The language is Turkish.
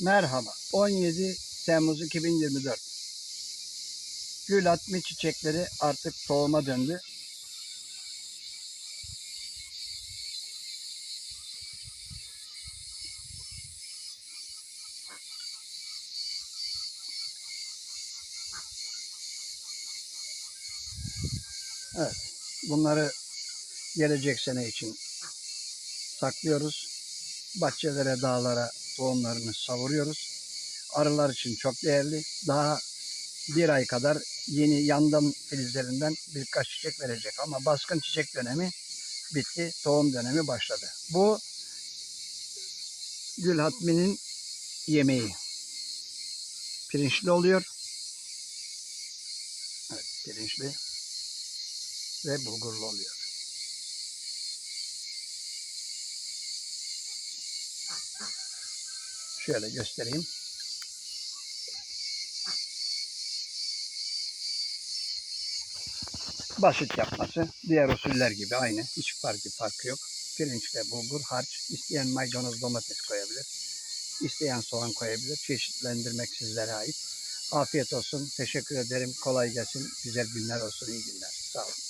Merhaba. 17 Temmuz 2024. Gül atma çiçekleri artık tohuma döndü. Evet. Bunları gelecek sene için saklıyoruz. Bahçelere, dağlara tohumlarını savuruyoruz. Arılar için çok değerli. Daha bir ay kadar yeni yandan filizlerinden birkaç çiçek verecek. Ama baskın çiçek dönemi bitti. Tohum dönemi başladı. Bu gül hatminin yemeği. Pirinçli oluyor. Evet, pirinçli ve bulgurlu oluyor. Şöyle göstereyim. Basit yapması. Diğer usuller gibi aynı. Hiç farkı farkı yok. Pirinç ve bulgur harç. İsteyen maydanoz domates koyabilir. İsteyen soğan koyabilir. Çeşitlendirmek sizlere ait. Afiyet olsun. Teşekkür ederim. Kolay gelsin. Güzel günler olsun. İyi günler. Sağ olun.